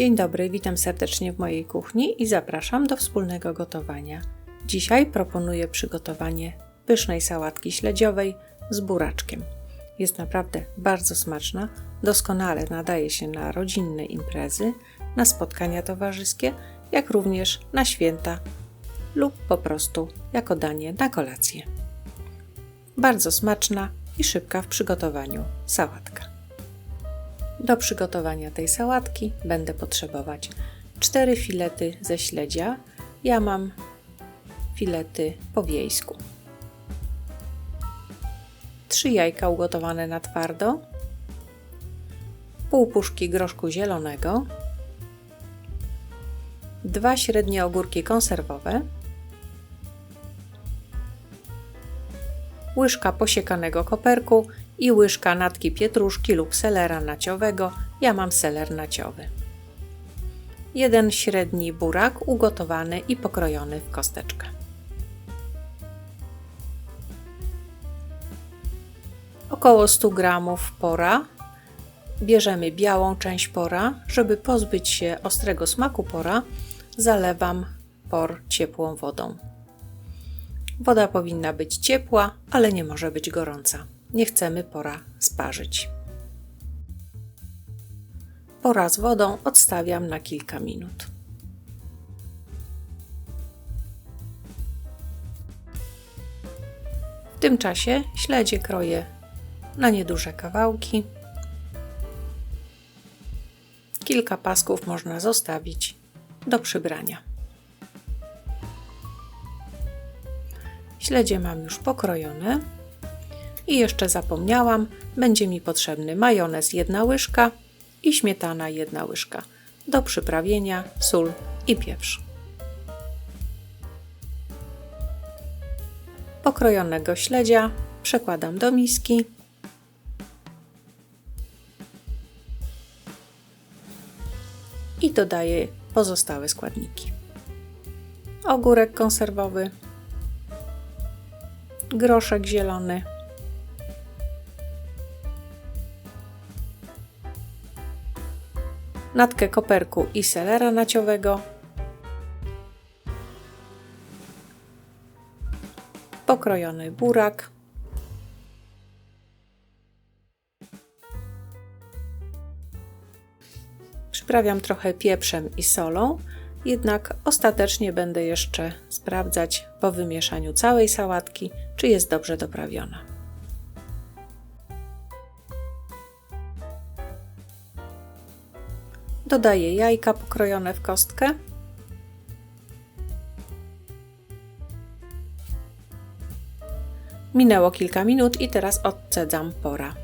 Dzień dobry, witam serdecznie w mojej kuchni i zapraszam do wspólnego gotowania. Dzisiaj proponuję przygotowanie pysznej sałatki śledziowej z buraczkiem. Jest naprawdę bardzo smaczna, doskonale nadaje się na rodzinne imprezy, na spotkania towarzyskie, jak również na święta lub po prostu jako danie na kolację. Bardzo smaczna i szybka w przygotowaniu sałatka. Do przygotowania tej sałatki będę potrzebować 4 filety ze śledzia. Ja mam filety po wiejsku. 3 jajka ugotowane na twardo, pół puszki groszku zielonego, dwa średnie ogórki konserwowe, łyżka posiekanego koperku i łyżka natki pietruszki lub selera naciowego. Ja mam seler naciowy. Jeden średni burak ugotowany i pokrojony w kosteczkę. Około 100 g pora. Bierzemy białą część pora. Żeby pozbyć się ostrego smaku pora, zalewam por ciepłą wodą. Woda powinna być ciepła, ale nie może być gorąca. Nie chcemy pora sparzyć. Pora z wodą odstawiam na kilka minut. W tym czasie śledzie kroję na nieduże kawałki. Kilka pasków można zostawić do przybrania. Śledzie mam już pokrojone. I jeszcze zapomniałam, będzie mi potrzebny majonez jedna łyżka i śmietana jedna łyżka. Do przyprawienia sól i pieprz. Pokrojonego śledzia przekładam do miski. I dodaję pozostałe składniki. Ogórek konserwowy, groszek zielony, natkę koperku i selera naciowego, pokrojony burak, przyprawiam trochę pieprzem i solą, jednak ostatecznie będę jeszcze sprawdzać po wymieszaniu całej sałatki, czy jest dobrze doprawiona. Dodaję jajka pokrojone w kostkę. Minęło kilka minut i teraz odcedzam pora.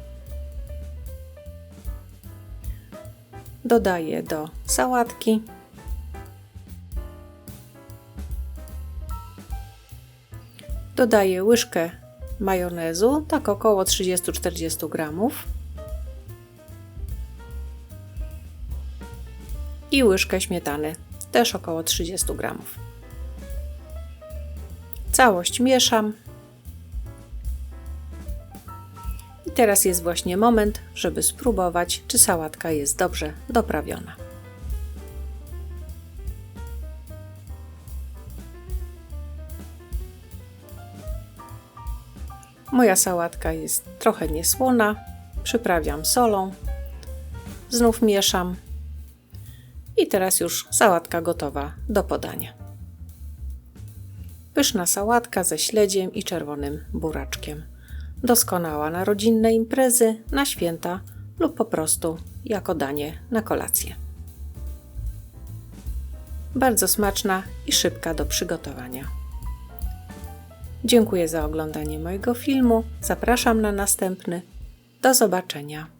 Dodaję do sałatki. Dodaję łyżkę majonezu, tak około 30-40 gramów. I łyżkę śmietany, też około 30 g. Całość mieszam. I teraz jest właśnie moment, żeby spróbować, czy sałatka jest dobrze doprawiona. Moja sałatka jest trochę niesłona. Przyprawiam solą. Znów mieszam i teraz już sałatka gotowa do podania. Pyszna sałatka ze śledziem i czerwonym buraczkiem. Doskonała na rodzinne imprezy, na święta lub po prostu jako danie na kolację. Bardzo smaczna i szybka do przygotowania. Dziękuję za oglądanie mojego filmu. Zapraszam na następny. Do zobaczenia.